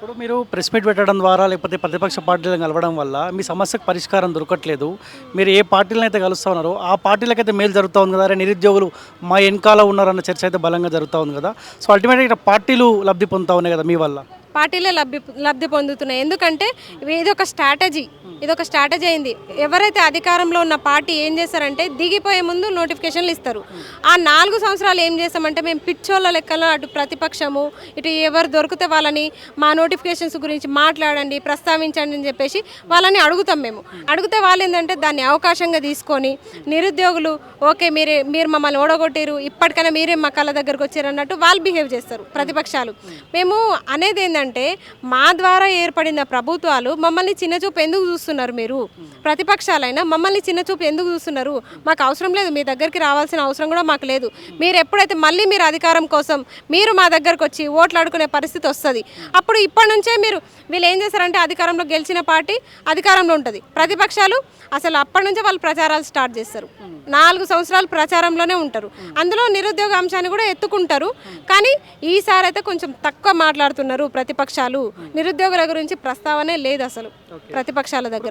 ఇప్పుడు మీరు press meet పెట్టడం ద్వారా లేకపోతే ప్రతిపక్ష పార్టీలను కలవడం వల్ల మీ సమస్యకు పరిష్కారం దొరకట్లేదు. మీరు ఏ పార్టీలను అయితే కలుస్తూ ఉన్నారో ఆ పార్టీలకైతే మేలు జరుగుతూ ఉంది కదా? అరే నిరుద్యోగులు మా వెనకాల ఉన్నారన్న చర్చ అయితే బలంగా జరుగుతూ ఉంది కదా? సో అల్టిమేట్గా ఇక్కడ పార్టీలు లబ్ధి పొందుతూ ఉన్నాయి కదా మీ వల్ల? పార్టీలే లబ్ధి లబ్ధి పొందుతున్నాయి. ఎందుకంటే ఇది ఒక స్ట్రాటజీ. ఇది ఒక స్ట్రాటజీ అయింది. ఎవరైతే అధికారంలో ఉన్న పార్టీ ఏం చేస్తారంటే దిగిపోయే ముందు నోటిఫికేషన్లు ఇస్తారు. ఆ నాలుగు సంవత్సరాలు ఏం చేస్తామంటే మేము పిచ్చోళ్ళ లెక్కలో అటు ప్రతిపక్షము ఇటు ఎవరు దొరికితే వాళ్ళని మా నోటిఫికేషన్స్ గురించి మాట్లాడండి ప్రస్తావించండి అని చెప్పేసి వాళ్ళని అడుగుతాం మేము. అడిగితే వాళ్ళు ఏంటంటే దాన్ని అవకాశంగా తీసుకొని నిరుద్యోగులు ఓకే మీరే మీరు మమ్మల్ని ఓడగొట్టారు ఇప్పటికైనా మీరే మా కళ్ళ దగ్గరకు వచ్చారు అన్నట్టు వాళ్ళు బిహేవ్ చేస్తారు ప్రతిపక్షాలు. మేము అనేది ఏంటంటే మా ద్వారా ఏర్పడిన ప్రభుత్వాలు మమ్మల్ని చిన్నచూపు ఎందుకు చూస్తున్నారు మీరు? ప్రతిపక్షాలైనా మమ్మల్ని చిన్నచూపు ఎందుకు చూస్తున్నారు? మాకు అవసరం లేదు మీ దగ్గరికి రావాల్సిన అవసరం కూడా మాకు లేదు. మీరు ఎప్పుడైతే మళ్ళీ మీరు అధికారం కోసం మీరు మా దగ్గరకు వచ్చి ఓట్లు ఆడుకునే పరిస్థితి వస్తుంది అప్పుడు ఇప్పటి నుంచే మీరు వీళ్ళు ఏం చేస్తారంటే అధికారంలో గెలిచిన పార్టీ అధికారంలో ఉంటుంది. ప్రతిపక్షాలు అసలు అప్పటి నుంచే వాళ్ళు ప్రచారాలు స్టార్ట్ చేస్తారు. నాలుగు సంవత్సరాలు ప్రచారంలోనే ఉంటారు. అందులో నిరుద్యోగ అంశాన్ని కూడా ఎత్తుకుంటారు. కానీ ఈసారి అయితే కొంచెం తక్కువ మాట్లాడుతున్నారు ప్రతిపక్షాలు. నిరుద్యోగుల గురించి ప్రస్తావనే లేదు అసలు ప్రతిపక్షాల